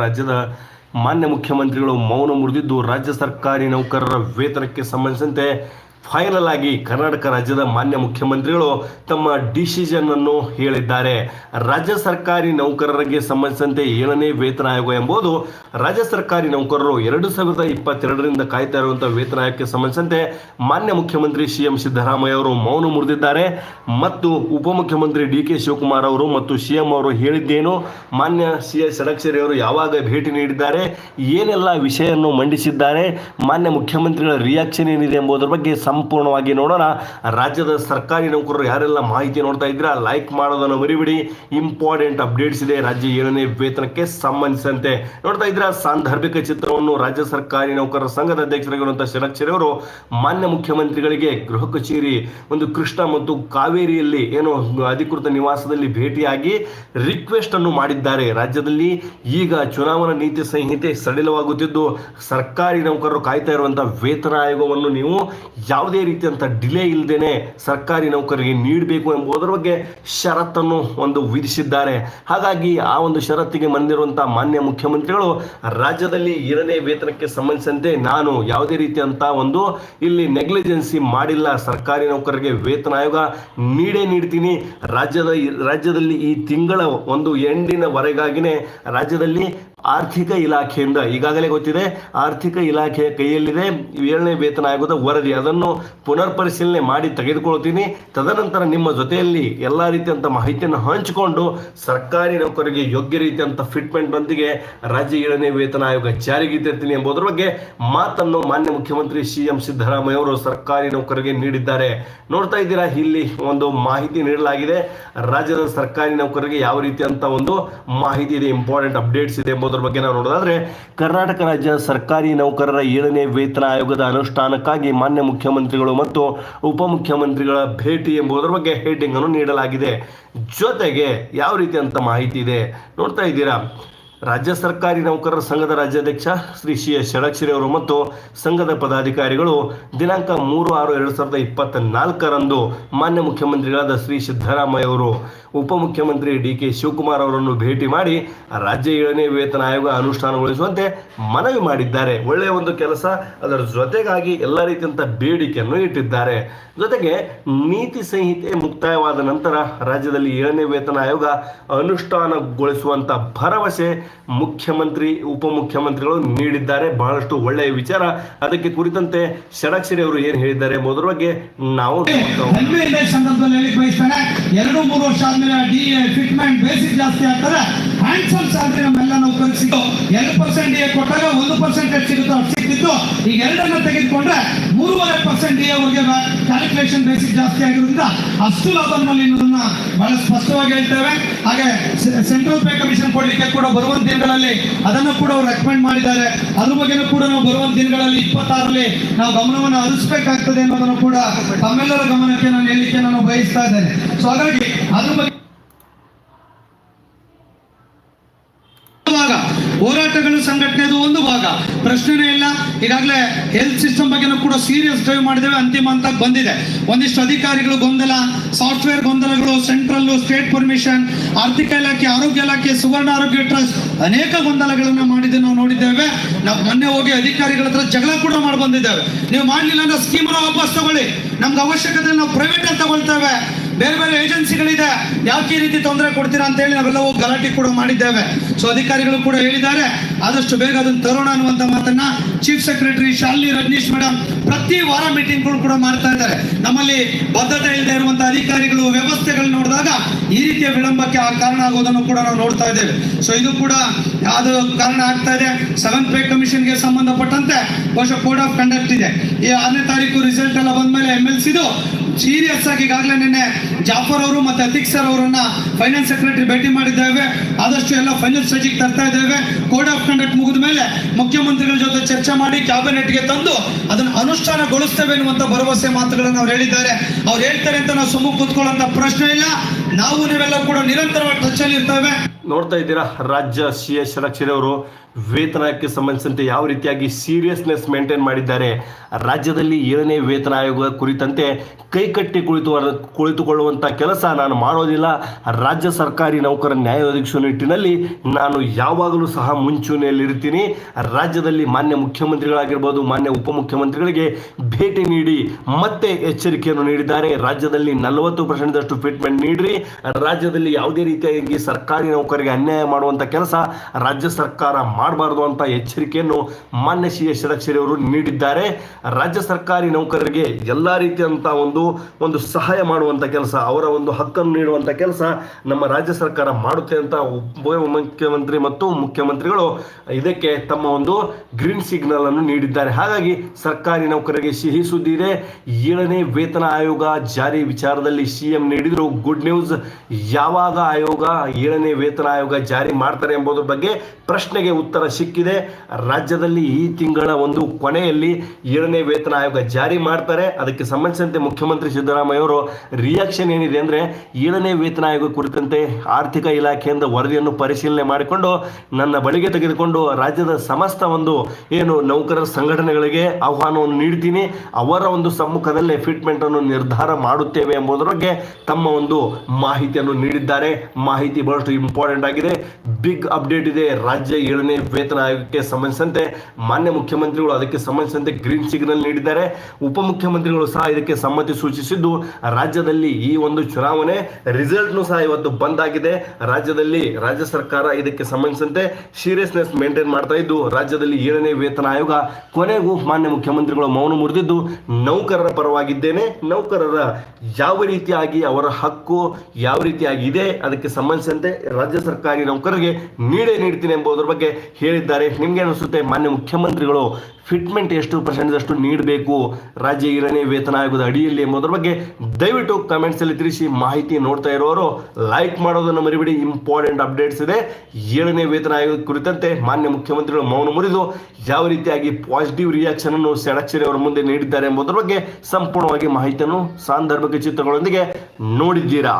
ರಾಜ್ಯದ ಮಾನ್ಯ ಮುಖ್ಯಮಂತ್ರಿಗಳು ಮೌನ ಮುರಿದಿದ್ದು ರಾಜ್ಯ ಸರ್ಕಾರಿ ನೌಕರರ ವೇತನಕ್ಕೆ ಸಂಬಂಧಿಸಿದಂತೆ ಫೈನಲ್ ಆಗಿ ಕರ್ನಾಟಕ ರಾಜ್ಯದ ಮಾನ್ಯ ಮುಖ್ಯಮಂತ್ರಿಗಳು ತಮ್ಮ ಡಿಸಿಷನ್ ಅನ್ನು ಹೇಳಿದ್ದಾರೆ. ರಾಜ್ಯ ಸರ್ಕಾರಿ ನೌಕರರಿಗೆ ಸಂಬಂಧಿಸಿದಂತೆ ಏಳನೇ ವೇತನ ಆಯೋಗ ಎಂಬುದು ರಾಜ್ಯ ಸರ್ಕಾರಿ ನೌಕರರು ಎರಡು ಸಾವಿರದ ಇಪ್ಪತ್ತೆರಡರಿಂದ ಕಾಯ್ತಾ ಇರುವಂತಹ ವೇತನ ಆಯೋಗಕ್ಕೆ ಸಂಬಂಧಿಸಿದಂತೆ ಮಾನ್ಯ ಮುಖ್ಯಮಂತ್ರಿ ಸಿ ಎಂ ಸಿದ್ದರಾಮಯ್ಯ ಅವರು ಮೌನ ಮುರಿದಿದ್ದಾರೆ. ಮತ್ತು ಉಪಮುಖ್ಯಮಂತ್ರಿ ಡಿ ಕೆ ಶಿವಕುಮಾರ್ ಅವರು ಮತ್ತು ಸಿ ಎಂ ಅವರು ಹೇಳಿದ್ದೇನು, ಮಾನ್ಯ ಸಿ ಎಸ್ ಷಡಕ್ಷರಿ ಅವರು ಯಾವಾಗ ಭೇಟಿ ನೀಡಿದ್ದಾರೆ, ಏನೆಲ್ಲ ವಿಷಯವನ್ನು ಮಂಡಿಸಿದ್ದಾರೆ, ಮಾನ್ಯ ಮುಖ್ಯಮಂತ್ರಿಗಳ ರಿಯಾಕ್ಷನ್ ಏನಿದೆ ಎಂಬುದರ ಬಗ್ಗೆ ಸಂಪೂರ್ಣವಾಗಿ ನೋಡೋಣ. ರಾಜ್ಯದ ಸರ್ಕಾರಿ ನೌಕರರು ಯಾರೆಲ್ಲ ಮಾಹಿತಿ ನೋಡ್ತಾ ಇದ್ದೀರಾ ಲೈಕ್ ಮಾಡೋದನ್ನು ಮರಿಬಿಡಿ. ಇಂಪಾರ್ಟೆಂಟ್ ಅಪ್ಡೇಟ್ಸ್ ಇದೆ. ರಾಜ್ಯ ಏಳನೇ ವೇತನಕ್ಕೆ ಸಂಬಂಧಿಸಿದಂತೆ ನೋಡ್ತಾ ಇದ್ದೀರಾ, ಸಾಂದರ್ಭಿಕ ಚಿತ್ರವನ್ನು ರಾಜ್ಯ ಸರ್ಕಾರಿ ನೌಕರರ ಸಂಘದ ಅಧ್ಯಕ್ಷರಾಗಿರುವಂತಹ ಷಡಕ್ಷರಿ ಅವರು ಮಾನ್ಯ ಮುಖ್ಯಮಂತ್ರಿಗಳಿಗೆ ಗೃಹ ಕಚೇರಿ, ಒಂದು ಕೃಷ್ಣ ಮತ್ತು ಕಾವೇರಿಯಲ್ಲಿ ಏನು ಅಧಿಕೃತ ನಿವಾಸದಲ್ಲಿ ಭೇಟಿಯಾಗಿ ರಿಕ್ವೆಸ್ಟ್ ಅನ್ನು ಮಾಡಿದ್ದಾರೆ. ರಾಜ್ಯದಲ್ಲಿ ಈಗ ಚುನಾವಣಾ ನೀತಿ ಸಂಹಿತೆ ಸಡಿಲವಾಗುತ್ತಿದ್ದು, ಸರ್ಕಾರಿ ನೌಕರರು ಕಾಯ್ತಾ ಇರುವಂತಹ ವೇತನ ಆಯೋಗವನ್ನು ನೀವು ಯಾವುದೇ ರೀತಿಯಂಥ ಡಿಲೇ ಇಲ್ಲದೇನೆ ಸರ್ಕಾರಿ ನೌಕರರಿಗೆ ನೀಡಬೇಕು ಎಂಬುದರ ಬಗ್ಗೆ ಷರತ್ತನ್ನು ಒಂದು ವಿಧಿಸಿದ್ದಾರೆ. ಹಾಗಾಗಿ ಆ ಒಂದು ಷರತ್ತಿಗೆ ಬಂದಿರುವಂಥ ಮಾನ್ಯ ಮುಖ್ಯಮಂತ್ರಿಗಳು, ರಾಜ್ಯದಲ್ಲಿ ಏಳನೇ ವೇತನಕ್ಕೆ ಸಂಬಂಧಿಸಿದಂತೆ ನಾನು ಯಾವುದೇ ರೀತಿಯಂಥ ಒಂದು ಇಲ್ಲಿ ನೆಗ್ಲಿಜೆನ್ಸಿ ಮಾಡಿಲ್ಲ. ಸರ್ಕಾರಿ ನೌಕರರಿಗೆ ವೇತನ ಆಯೋಗ ನೀಡೇ ನೀಡ್ತೀನಿ. ರಾಜ್ಯದ, ರಾಜ್ಯದಲ್ಲಿ ಈ ತಿಂಗಳ ಒಂದು ಎಂಡಿನವರೆಗಾಗಿನೇ ರಾಜ್ಯದಲ್ಲಿ ಆರ್ಥಿಕ ಇಲಾಖೆಯಿಂದ ಈಗಾಗಲೇ ಗೊತ್ತಿದೆ, ಆರ್ಥಿಕ ಇಲಾಖೆಯ ಕೈಯಲ್ಲಿದೆ ಏಳನೇ ವೇತನ ಆಯೋಗದ ವರದಿ. ಅದನ್ನು ಪುನರ್ ಪರಿಶೀಲನೆ ಮಾಡಿ ತೆಗೆದುಕೊಳ್ತೀನಿ. ತದನಂತರ ನಿಮ್ಮ ಜೊತೆಯಲ್ಲಿ ಎಲ್ಲ ರೀತಿಯಂತ ಮಾಹಿತಿಯನ್ನು ಹಂಚಿಕೊಂಡು ಸರ್ಕಾರಿ ನೌಕರರಿಗೆ ಯೋಗ್ಯ ರೀತಿಯಂತ ಫಿಟ್ಮೆಂಟ್ ನೊಂದಿಗೆ ರಾಜ್ಯ ಏಳನೇ ವೇತನ ಆಯೋಗ ಜಾರಿಗೆ ತರ್ತೀನಿ ಎಂಬುದರ ಬಗ್ಗೆ ಮಾತನ್ನು ಮಾನ್ಯ ಮುಖ್ಯಮಂತ್ರಿ ಸಿ ಎಂ ಸಿದ್ದರಾಮಯ್ಯ ಅವರು ಸರ್ಕಾರಿ ನೌಕರರಿಗೆ ನೀಡಿದ್ದಾರೆ. ನೋಡ್ತಾ ಇದ್ದೀರಾ, ಇಲ್ಲಿ ಒಂದು ಮಾಹಿತಿ ನೀಡಲಾಗಿದೆ. ರಾಜ್ಯದ ಸರ್ಕಾರಿ ನೌಕರರಿಗೆ ಯಾವ ರೀತಿಯಂಥ ಒಂದು ಮಾಹಿತಿ ಇದೆ ಇಂಪಾರ್ಟೆಂಟ್ ಅಪ್ಡೇಟ್ಸ್ ಇದೆ ಎಂಬುದರ ಬಗ್ಗೆ ನಾವು ನೋಡೋದಾದ್ರೆ, ಕರ್ನಾಟಕ ರಾಜ್ಯ ಸರ್ಕಾರಿ ನೌಕರರ ಏಳನೇ ವೇತನ ಆಯೋಗದ ಅನುಷ್ಠಾನಕ್ಕಾಗಿ ಮಾನ್ಯ ಮುಖ್ಯಮಂತ್ರಿಗಳು ಮತ್ತು ಉಪಮುಖ್ಯಮಂತ್ರಿಗಳ ಭೇಟಿ ಎಂಬುದರ ಬಗ್ಗೆ ಹೆಡ್ಡಿಂಗ್ ಅನ್ನು ನೀಡಲಾಗಿದೆ. ಜೊತೆಗೆ ಯಾವ ರೀತಿ ಅಂತ ಮಾಹಿತಿ ಇದೆ ನೋಡ್ತಾ ಇದ್ದೀರಾ? ರಾಜ್ಯ ಸರ್ಕಾರಿ ನೌಕರರ ಸಂಘದ ರಾಜ್ಯಾಧ್ಯಕ್ಷ ಶ್ರೀ ಸಿ ಎಸ್ ಷಡಕ್ಷರಿ ಅವರು ಮತ್ತು ಸಂಘದ ಪದಾಧಿಕಾರಿಗಳು ದಿನಾಂಕ ಮೂರು ಆರು ಎರಡು ಸಾವಿರದ ಇಪ್ಪತ್ತ ನಾಲ್ಕರಂದು ಮಾನ್ಯ ಮುಖ್ಯಮಂತ್ರಿಗಳಾದ ಶ್ರೀ ಸಿದ್ದರಾಮಯ್ಯ ಅವರು, ಉಪಮುಖ್ಯಮಂತ್ರಿ ಡಿ ಕೆ ಶಿವಕುಮಾರ್ ಅವರನ್ನು ಭೇಟಿ ಮಾಡಿ ರಾಜ್ಯ ಏಳನೇ ವೇತನ ಆಯೋಗ ಅನುಷ್ಠಾನಗೊಳಿಸುವಂತೆ ಮನವಿ ಮಾಡಿದ್ದಾರೆ. ಒಳ್ಳೆಯ ಒಂದು ಕೆಲಸ, ಅದರ ಜೊತೆಗಾಗಿ ಎಲ್ಲ ರೀತಿಯಂಥ ಬೇಡಿಕೆಯನ್ನು ಇಟ್ಟಿದ್ದಾರೆ. ಜೊತೆಗೆ ನೀತಿ ಸಂಹಿತೆ ಮುಕ್ತಾಯವಾದ ನಂತರ ರಾಜ್ಯದಲ್ಲಿ ಏಳನೇ ವೇತನ ಆಯೋಗ ಅನುಷ್ಠಾನಗೊಳಿಸುವಂಥ ಭರವಸೆ ಮುಖ್ಯಮಂತ್ರಿ, ಉಪಮುಖ್ಯಮಂತ್ರಿಗಳು ನೀಡಿದ್ದಾರೆ. ಬಹಳಷ್ಟು ಒಳ್ಳೆಯ ವಿಚಾರ. ಅದಕ್ಕೆ ಕುರಿತಂತೆ ಷಡಕ್ಷರಿ ಅವರು ಏನು ಹೇಳಿದ್ದಾರೆ ಎಂಬುದರ ಬಗ್ಗೆ ನಾವು ಸಂದರ್ಭದಲ್ಲಿ ಎರಡು ಮೂರು ವರ್ಷ ಆದ್ಮೇಲೆ ಡಿ ಬೇಸಿಕ್ ಜಾಸ್ತಿ ಆಗ್ತದೆ. ಹ್ಯಾಂಡ್ಸಮ್ ಸ್ಯಾಲ್ರಿ ನಮ್ಮೆಲ್ಲ ಎರಡು ಪರ್ಸೆಂಟ್ ಕೊಟ್ಟಾಗ ಒಂದು ಪರ್ಸೆಂಟ್ ಸಿಗುತ್ತೋ ಸಿಕ್ತಿತ್ತು ಈಗ ಎರಡನ್ನ ತೆಗೆದುಕೊಂಡ್ರೆ ಮೂರುವರೆ ಪರ್ಸೆಂಟ್ ಅವ್ರಿಗೆ ಕ್ಯಾಲ್ಕುಲೇಷನ್ ಬೇಸಿಕ್ ಜಾಸ್ತಿ ಆಗಿರೋದ್ರಿಂದ ಅಷ್ಟು ಲಾಭ ಅನ್ನೋದನ್ನ ಬಹಳ ಸ್ಪಷ್ಟವಾಗಿ ಹೇಳ್ತೇವೆ. ಹಾಗೆ ಸೆಂಟ್ರಲ್ ಪೇ ಕಮಿಷನ್ ಕೊಡ್ಲಿಕ್ಕೆ ಕೂಡ ಬರುವಂತ ದಿನಗಳಲ್ಲಿ ಅದನ್ನು ಕೂಡ ಅವ್ರು ರೆಕಮೆಂಡ್ ಮಾಡಿದ್ದಾರೆ. ಅದ್ರ ಬಗ್ಗೆನೂ ಕೂಡ ನಾವು ಬರುವಂತ ದಿನಗಳಲ್ಲಿ ಇಪ್ಪತ್ತಾರಲ್ಲಿ ನಾವು ಗಮನವನ್ನು ಹರಿಸಬೇಕಾಗ್ತದೆ ಅನ್ನೋದನ್ನು ಕೂಡ ತಮ್ಮೆಲ್ಲರ ಗಮನಕ್ಕೆ ನಾನು ಹೇಳಿಕೆ ನಾನು ಬಯಸ್ತಾ ಇದ್ದೇನೆ. ಸೊ ಹಾಗಾಗಿ ಅದ್ರ ಬಗ್ಗೆ ಹೋರಾಟಗಳು ಸಂಘಟನೆದು ಒಂದು ಭಾಗ. ಪ್ರಶ್ನೆನೇ ಇಲ್ಲ. ಈಗಾಗಲೇ ಹೆಲ್ತ್ ಸಿಸ್ಟಮ್ ಬಗ್ಗೆನೂ ಕೂಡ ಸೀರಿಯಸ್ ಡ್ರೈವ್ ಮಾಡಿದ್ದೇವೆ. ಅಂತಿಮ ಅಂತ ಬಂದಿದೆ. ಒಂದಿಷ್ಟು ಅಧಿಕಾರಿಗಳು ಗೊಂದಲ ಸಾಫ್ಟ್ವೇರ್ ಗೊಂದಲಗಳು ಸೆಂಟ್ರಲ್ ಸ್ಟೇಟ್ ಪರ್ಮಿಷನ್ ಆರ್ಥಿಕ ಇಲಾಖೆ, ಆರೋಗ್ಯ ಇಲಾಖೆ, ಸುವರ್ಣ ಆರೋಗ್ಯ ಟ್ರಸ್ಟ್ ಅನೇಕ ಗೊಂದಲಗಳನ್ನು ಮಾಡಿದ್ದು ನಾವು ನೋಡಿದ್ದೇವೆ. ನಾವು ಮೊನ್ನೆ ಹೋಗಿ ಅಧಿಕಾರಿಗಳ ಹತ್ರ ಜಗಳ ಕೂಡ ಮಾಡಿ ಬಂದಿದ್ದೇವೆ. ನೀವು ಮಾಡಲಿಲ್ಲ ಅಂದ್ರೆ ಸ್ಕೀಮ್ ವಾಪಸ್ ತಗೊಳ್ಳಿ. ನಮ್ಗೆ ಅವಶ್ಯಕತೆ ನಾವು ಪ್ರೈವೇಟ್ ಅಂತ ತಗೊಳ್ತೇವೆ. ಬೇರೆ ಬೇರೆ ಏಜೆನ್ಸಿಗಳಿದೆ. ಯಾಕೆ ಈ ರೀತಿ ತೊಂದರೆ ಕೊಡ್ತೀರಾ ಅಂತ ಹೇಳಿ ನಾವೆಲ್ಲ ಗಲಾಟೆ ಕೂಡ ಮಾಡಿದ್ದೇವೆ. ಸೊ ಅಧಿಕಾರಿಗಳು ಕೂಡ ಹೇಳಿದ್ದಾರೆ. ಆದಷ್ಟು ಬೇಗ ಅದನ್ನು ತರೋಣ ಅನ್ನುವಂಥ ಮಾತನ್ನ chief secretary Shalini Rajneesh madam ಪ್ರತಿ ವಾರ ಮೀಟಿಂಗ್ಗಳು ಕೂಡ ಮಾಡ್ತಾ ಇದ್ದಾರೆ. ನಮ್ಮಲ್ಲಿ ಬದ್ಧತೆ ಇಲ್ಲದೆ ಇರುವಂತಹ ಅಧಿಕಾರಿಗಳು ವ್ಯವಸ್ಥೆಗಳು ನೋಡಿದಾಗ ಈ ರೀತಿಯ ವಿಳಂಬಕ್ಕೆ ಆ ಕಾರಣ ಆಗೋದನ್ನು ಕೂಡ ನಾವು ನೋಡ್ತಾ ಇದ್ದೇವೆ. ಸೊ ಇದು ಕೂಡ ಅದು ಕಾರಣ ಆಗ್ತಾ ಇದೆ. ಸೆವೆಂತ್ ಪೇ ಕಮಿಷನ್ಗೆ ಸಂಬಂಧಪಟ್ಟಂತೆ ಬಹುಶಃ ಕೋಡ್ ಆಫ್ ಕಂಡಕ್ಟ್ ಇದೆ. ಈ ಆರನೇ ತಾರೀಕು ರಿಸಲ್ಟ್ ಎಲ್ಲ ಬಂದ್ಮೇಲೆ ಎಂ ಎಲ್ ಸಿದು ಸೀರಿಯಸ್ ಆಗಿ ಈಗಾಗಲೇ ನಿನ್ನೆ ಜಾಫರ್ ಅವರು ಮತ್ತೆ ಅತಿಕ್ ಸರ್ ಅವರನ್ನ ಫೈನಾನ್ಸ್ ಸೆಕ್ರೆಟರಿ ಭೇಟಿ ಮಾಡಿದ್ದೇವೆ. ಆದಷ್ಟು ಎಲ್ಲ ಫೈನಲ್ ಸ್ಟೇಜಿಗೆ ತರ್ತಾ ಇದ್ದೇವೆ. ಕೋಡ್ ಆಫ್ ಕಂಡಕ್ಟ್ ಮುಗಿದ ಮೇಲೆ ಮುಖ್ಯಮಂತ್ರಿಗಳ ಜೊತೆ ಚರ್ಚೆ ಮಾಡಿ ಕ್ಯಾಬಿನೆಟ್ಗೆ ತಂದು ಅದನ್ನು ಅನುಷ್ಠಾನಗೊಳಿಸ್ತೇವೆ ಎನ್ನುವಂಥ ಭರವಸೆ ಮಾತುಗಳನ್ನು ಅವ್ರು ಹೇಳಿದ್ದಾರೆ. ಅವ್ರು ಹೇಳ್ತಾರೆ ಅಂತ ನಾವು ಸುಮ್ಮನೆ ಕೂತ್ಕೊಳ್ಳೋಂಥ ಪ್ರಶ್ನೆ ಇಲ್ಲ. ನಾವು ನೀವೆಲ್ಲ ಕೂಡ ನಿರಂತರವಾಗಿ ಟಚ್ ಅಲ್ಲಿ ಇರ್ತೇವೆ. ನೋಡ್ತಾ ಇದ್ದೀರಾ? ರಾಜ್ಯ ಸಿ ಎಸ್ ಅವರು ವೇತನಕ್ಕೆ ಸಂಬಂಧಿಸಿದಂತೆ ಯಾವ ರೀತಿಯಾಗಿ ಸೀರಿಯಸ್ನೆಸ್ ಮೇಂಟೈನ್ ಮಾಡಿದ್ದಾರೆ? ರಾಜ್ಯದಲ್ಲಿ ಏಳನೇ ವೇತನ ಆಯೋಗ ಕುರಿತಂತೆ ಕೈಕಟ್ಟಿ ಕುಳಿತು ಕುಳಿತುಕೊಳ್ಳುವಂಥ ಕೆಲಸ ನಾನು ಮಾಡೋದಿಲ್ಲ. ರಾಜ್ಯ ಸರ್ಕಾರಿ ನೌಕರ ನ್ಯಾಯ ಒದಗಿಸುವ ನಿಟ್ಟಿನಲ್ಲಿ ನಾನು ಯಾವಾಗಲೂ ಸಹ ಮುಂಚೂಣಿಯಲ್ಲಿರ್ತೀನಿ ರಾಜ್ಯದಲ್ಲಿ ಮಾನ್ಯ ಮುಖ್ಯಮಂತ್ರಿಗಳಾಗಿರ್ಬೋದು, ಮಾನ್ಯ ಉಪಮುಖ್ಯಮಂತ್ರಿಗಳಿಗೆ ಭೇಟಿ ನೀಡಿ ಮತ್ತೆ ಎಚ್ಚರಿಕೆಯನ್ನು ನೀಡಿದ್ದಾರೆ. ರಾಜ್ಯದಲ್ಲಿ ನಲವತ್ತು ಪರ್ಸೆಂಟ್ದಷ್ಟು ಟ್ರೀಟ್ಮೆಂಟ್ ನೀಡ್ರಿ. ರಾಜ್ಯದಲ್ಲಿ ಯಾವುದೇ ರೀತಿಯಾಗಿ ಸರ್ಕಾರಿ ನೌಕರಿಗೆ ಅನ್ಯಾಯ ಮಾಡುವಂಥ ಕೆಲಸ ರಾಜ್ಯ ಸರ್ಕಾರ ಮಾಡಬಾರ್ದು ಅಂತ ಎಚ್ಚರಿಕೆಯನ್ನು ಮಾನ್ಯ ಸಿ ಎಸ್ ಅವರು ನೀಡಿದ್ದಾರೆ. ರಾಜ್ಯ ಸರ್ಕಾರಿ ನೌಕರರಿಗೆ ಎಲ್ಲ ರೀತಿಯಂಥ ಒಂದು ಒಂದು ಸಹಾಯ ಮಾಡುವಂಥ ಕೆಲಸ, ಅವರ ಒಂದು ಹಕ್ಕನ್ನು ನೀಡುವಂಥ ಕೆಲಸ ನಮ್ಮ ರಾಜ್ಯ ಸರ್ಕಾರ ಮಾಡುತ್ತೆ ಅಂತ ಉಪ ಮುಖ್ಯಮಂತ್ರಿ ಮತ್ತು ಮುಖ್ಯಮಂತ್ರಿಗಳು ಇದಕ್ಕೆ ತಮ್ಮ ಒಂದು ಗ್ರೀನ್ ಸಿಗ್ನಲ್ ಅನ್ನು ನೀಡಿದ್ದಾರೆ. ಹಾಗಾಗಿ ಸರ್ಕಾರಿ ನೌಕರರಿಗೆ ಸಿಹಿ ಸುದ್ದಿ ಇದೆ. ಏಳನೇ ವೇತನ ಆಯೋಗ ಜಾರಿ ವಿಚಾರದಲ್ಲಿ ಸಿಎಂ ನೀಡಿದ್ರು. Good news. ಯಾವಾಗ ಆಯೋಗ ಏಳನೇ ವೇತನ ಆಯೋಗ ಜಾರಿ ಮಾಡ್ತಾರೆ ಎಂಬುದರ ಬಗ್ಗೆ ಪ್ರಶ್ನೆಗೆ ಉತ್ತರ ಸಿಕ್ಕಿದೆ. ರಾಜ್ಯದಲ್ಲಿ ಈ ತಿಂಗಳ ಒಂದು ಕೊನೆಯಲ್ಲಿ ಏಳನೇ ವೇತನ ಆಯೋಗ ಜಾರಿ ಮಾಡ್ತಾರೆ. ಅದಕ್ಕೆ ಸಂಬಂಧಿಸಿದಂತೆ ಮುಖ್ಯಮಂತ್ರಿ ಸಿದ್ದರಾಮಯ್ಯ ಅವರು ರಿಯಾಕ್ಷನ್ ಏನಿದೆ ಅಂದರೆ ಏಳನೇ ವೇತನ ಆಯೋಗ ಕುರಿತಂತೆ ಆರ್ಥಿಕ ಇಲಾಖೆಯಿಂದ ವರದಿಯನ್ನು ಪರಿಶೀಲನೆ ಮಾಡಿಕೊಂಡು ನನ್ನ ಬಳಿಗೆ ತೆಗೆದುಕೊಂಡು ರಾಜ್ಯದ ಸಮಸ್ತ ಒಂದು ಏನು ನೌಕರರ ಸಂಘಟನೆಗಳಿಗೆ ಆಹ್ವಾನವನ್ನು ನೀಡ್ತೀನಿ. ಅವರ ಒಂದು ಸಮ್ಮುಖದಲ್ಲೇ ಫಿಟ್ಮೆಂಟ್ ಅನ್ನು ನಿರ್ಧಾರ ಮಾಡುತ್ತೇವೆ ಎಂಬುದರ ಬಗ್ಗೆ ತಮ್ಮ ಒಂದು ಮಾಹಿತಿಯನ್ನು ನೀಡಿದ್ದಾರೆ. ಮಾಹಿತಿ ಬಹಳಷ್ಟು ಇಂಪಾರ್ಟೆಂಟ್ ಆಗಿದೆ. ಬಿಗ್ ಅಪ್ಡೇಟ್ ಇದೆ. ರಾಜ್ಯ ಏಳನೇ ವೇತನ ಆಯೋಗಕ್ಕೆ ಸಂಬಂಧಿಸಿದಂತೆ ಮಾನ್ಯ ಮುಖ್ಯಮಂತ್ರಿಗಳು ಅದಕ್ಕೆ ಸಂಬಂಧಿಸಿದಂತೆ ಗ್ರೀನ್ ಸಿಗ್ನಲ್ ನೀಡಿದ್ದಾರೆ. ಉಪಮುಖ್ಯಮಂತ್ರಿಗಳು ಸಹ ಇದಕ್ಕೆ ಸಮ್ಮತಿ ಸೂಚಿಸಿದ್ದು, ರಾಜ್ಯದಲ್ಲಿ ಈ ಒಂದು ಚುನಾವಣೆ ರಿಸಲ್ಟ್ನು ಸಹ ಇವತ್ತು ಬಂದಾಗಿದೆ. ರಾಜ್ಯದಲ್ಲಿ ರಾಜ್ಯ ಸರ್ಕಾರ ಇದಕ್ಕೆ ಸಂಬಂಧಿಸಿದಂತೆ ಸೀರಿಯಸ್ನೆಸ್ ಮೇಂಟೈನ್ ಮಾಡ್ತಾ ಇದ್ದು, ರಾಜ್ಯದಲ್ಲಿ ಏಳನೇ ವೇತನ ಆಯೋಗ ಕೊನೆಗೂ ಮಾನ್ಯ ಮುಖ್ಯಮಂತ್ರಿಗಳು ಮೌನ ಮುರಿದಿದ್ದು, ನೌಕರರ ಪರವಾಗಿದ್ದೇನೆ. ನೌಕರರ ಯಾವ ರೀತಿಯಾಗಿ ಅವರ ಹಕ್ಕು ಯಾವ ರೀತಿಯಾಗಿ ಇದೆ ಅದಕ್ಕೆ ಸಂಬಂಧಿಸಿದಂತೆ ರಾಜ್ಯ ಸರ್ಕಾರಿ ನೌಕರರಿಗೆ ನೀಡೇ ನೀಡ್ತೀನಿ ಎಂಬುದರ ಬಗ್ಗೆ ಹೇಳಿದ್ದಾರೆ. ನಿಮ್ಗೆ ಅನಿಸುತ್ತೆ ಮಾನ್ಯ ಮುಖ್ಯಮಂತ್ರಿಗಳು ಫಿಟ್ಮೆಂಟ್ ಎಷ್ಟು ಪರ್ಸೆಂಟ್ದಷ್ಟು ನೀಡಬೇಕು? ರಾಜ್ಯ ಏಳನೇ ವೇತನ ಆಯೋಗದ ಅಡಿಯಲ್ಲಿ ಎಂಬುದರ ಬಗ್ಗೆ ದಯವಿಟ್ಟು ಕಮೆಂಟ್ಸ್ ಅಲ್ಲಿ ತಿಳಿಸಿ ಮಾಹಿತಿ ನೋಡ್ತಾ ಇರೋರು ಲೈಕ್ ಮಾಡೋದನ್ನು ಮರಿಬೇಡಿ. ಇಂಪಾರ್ಟೆಂಟ್ ಅಪ್ಡೇಟ್ಸ್ ಇದೆ. ಏಳನೇ ವೇತನ ಆಯೋಗ ಕುರಿತಂತೆ ಮಾನ್ಯ ಮುಖ್ಯಮಂತ್ರಿಗಳು ಮೌನ ಮುರಿದು ಯಾವ ರೀತಿಯಾಗಿ ಪಾಸಿಟಿವ್ ರಿಯಾಕ್ಷನ್ ಅನ್ನು ಸೆಡಕ್ಷರಿ ಅವರ ಮುಂದೆ ನೀಡಿದ್ದಾರೆ ಎಂಬುದರ ಬಗ್ಗೆ ಸಂಪೂರ್ಣವಾಗಿ ಮಾಹಿತಿಯನ್ನು ಸಾಂದರ್ಭಿಕ ಚಿತ್ರಗಳೊಂದಿಗೆ ನೋಡಿದ್ದೀರಾ?